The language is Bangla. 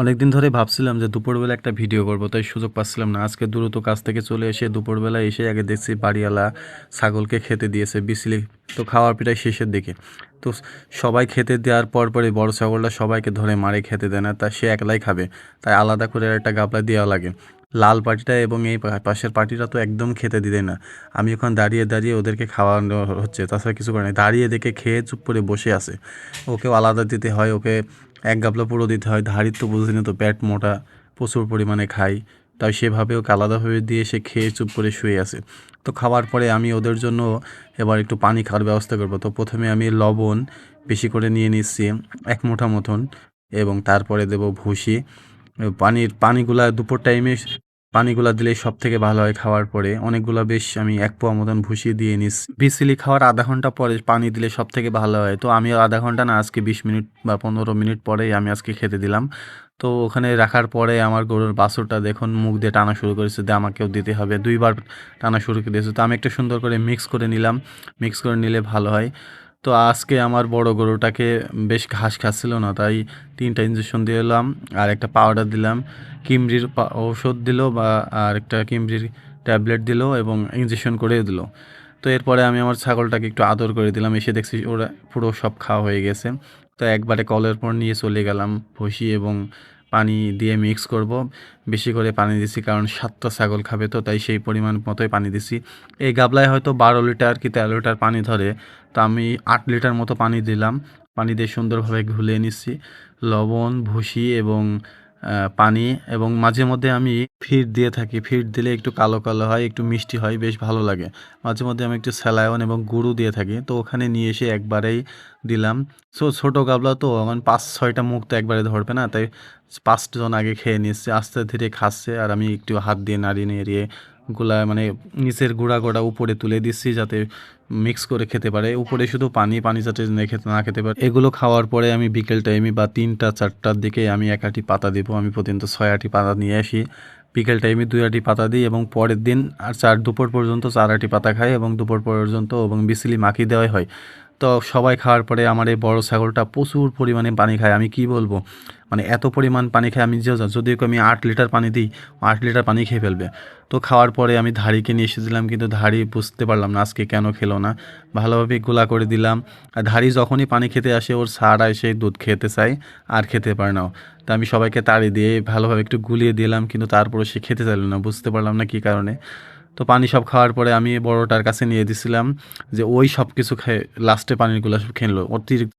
অনেকদিন ধরে ভাবছিলাম যে দুপুরবেলা একটা ভিডিও করব, তাই সুযোগ পাচ্ছিলাম না। আজকে দ্রুত কাজ থেকে চলে এসে দুপুরবেলা এসে আগে দেখছি বাড়িওয়ালা ছাগলকে খেতে দিয়েছে, বিসলি তো খাওয়ার প্রায় শেষের দিকে। তো সবাই খেতে দেওয়ার পর পরে বড় ছাগলটা সবাইকে ধরে মারে, খেতে দেয় না, তা সে একলাই খাবে। তাই আলাদা করে একটা গাবলা দেওয়া লাগে। লাল পার্টিটা এবং এই পাশের পার্টিটা তো একদম খেতে দিতে না। আমি ওখানে দাঁড়িয়ে দাঁড়িয়ে ওদেরকে খাওয়ানো হচ্ছে, তাছাড়া কিছু করে না। দাঁড়িয়ে দেখে খেয়ে চুপ করে বসে আছে। ওকেও আলাদা দিতে হয়, ওকে এক গাবলা পুরো দিতে হয় ধারিত তো বুঝিনি তো পেট মোটা, প্রচুর পরিমাণে খাই। তাই সেভাবে ওকে আলাদাভাবে দিয়ে সে খেয়ে চুপ করে শুয়ে আছে। তো খাওয়ার পরে আমি ওদের জন্য এবার একটু পানি খাওয়ার ব্যবস্থা করব। তো প্রথমে আমি লবণ বেশি করে নিয়ে নিচ্ছি, এক মুঠা মতন, এবং তারপরে দেব ভুসি। পানির, পানিগুলা দুপুর টাইমে পানিগুলা দিলে সব থেকে ভালো হয় খাওয়ার পরে। অনেকগুলো বেশ আমি এক পোয়া মতন ভুষিয়ে দিয়ে নিস বিসিলি খাওয়ার আধা ঘণ্টা পরে পানি দিলে সব থেকে ভালো হয়। তো আমি আধা ঘণ্টা না, আজকে বিশ মিনিট বা পনেরো মিনিট পরেই আমি আজকে খেতে দিলাম। তো ওখানে রাখার পরে আমার গরুর বাছুরটা দেখুন মুখ দিয়ে টানা শুরু করেছে দিয়ে আমাকেও দিতে হবে। দুইবার টানা শুরু করে দিয়েছে তো আমি একটু সুন্দর করে মিক্স করে নিলাম। মিক্স করে নিলে ভালো হয়। তো আজকে আমার বড় গরুটাকে বেশ ঘাস খাচ্ছিল না, তাই তিনটা ইঞ্জেকশন দিয়ে এলাম, আর একটা পাউডার দিলাম, কিমরির ঔষধ দিল বা আর একটা কিমরির ট্যাবলেট দিল এবং ইঞ্জেকশন করে দিল। তো এরপরে আমি আমার ছাগলটাকে একটু আদর করে দিলাম, এসে দেখছি ওরা পুরো সব খাওয়া হয়ে গেছে। তো একবারে কলের পর নিয়ে চলে গেলাম ভুসি এবং পানি দিয়ে মিক্স করব। বেশি করে পানি দিছি কারণ সাতটা ছাগল খাবে তো, তাই সেই পরিমাণ মতোই পানি দিছি। এই গাবলায় হয়তো বারো লিটার কি তেরো লিটার পানি ধরে, তা আমি আট লিটার মতো পানি দিলাম। পানি দিয়ে সুন্দরভাবে ঘুলিয়ে নিচ্ছি। লবণ, ভুসি এবং পানি এবং মাঝে মধ্যে আমি ফিড দিয়ে থাকি। ফিড দিলে একটু কালো কালো হয়, একটু মিষ্টি হয়, বেশ ভালো লাগে। মাঝে মধ্যে আমি একটু স্যালায়ন এবং গুঁড়ো দিয়ে থাকি। তো ওখানে নিয়ে এসে একবারেই দিলাম। সো ছোটো গাবলা তো, আমার পাঁচ, ছয়টা মুখ তো একবারে ধরবে না। তাই পাঁচজন আগে খেয়ে নিচ্ছে, আস্তে ধীরে খাচ্ছে আর আমি একটু হাত দিয়ে নাড়িয়ে নাড়িয়ে গুলা মানে নিচের গুঁড়া গোড়া উপরে তুলে দিচ্ছি যাতে মিক্স করে খেতে পারে। উপরে শুধু পানি পানি যাতে খেতে, না খেতে পারে। এগুলো খাওয়ার পরে আমি বিকেল টাইমে বা তিনটা, চারটার দিকে আমি এক আটি পাতা দেবো। আমি প্রতিদিন তো ছয় আটি পাতা নিয়ে আসি। বিকেল টাইমে দুই আটি পাতা দিই এবং পরের দিন আর চার দুপুর পর্যন্ত চার আটি পাতা খাই এবং দুপুর পর্যন্ত এবং বিসিলি মাখি দেওয়াই হয়। তো সবাই খাওয়ার পরে আমার এই বড় ছাগলটা প্রচুর পরিমাণে পানি খায়। আমি কি বলব? মানে এত পরিমাণ পানি খায় আমি যে- যদি আমি আট লিটার পানি দিই, আট লিটার পানি খেয়ে ফেলবে। তো খাওয়ার পরে আমি ধাড়িকে নিয়ে এসেছিলাম, কিন্তু ধাড়ি বুঝতে পারলাম না আজকে কেন খেলো না। ভালোভাবে গোলা করে দিলাম। আর ধাড়ি যখনই পানি খেতে আসে, ওর সারা এসে দুধ খেতে চায়, আর খেতে পারে না। তা আমি সবাইকে তাড়ি দিয়ে ভালোভাবে একটু গুলিয়ে দিলাম, কিন্তু তারপরে সে খেতে চাইল না, বুঝতে পারলাম না কী কারণে। তো পানি সব খাওয়ার পরে আমি বড়টার কাছে নিয়ে দিছিলাম যে ওই সব কিছু খেয়ে লাস্টে পানিগুলো সব খেলো অতিরিক্ত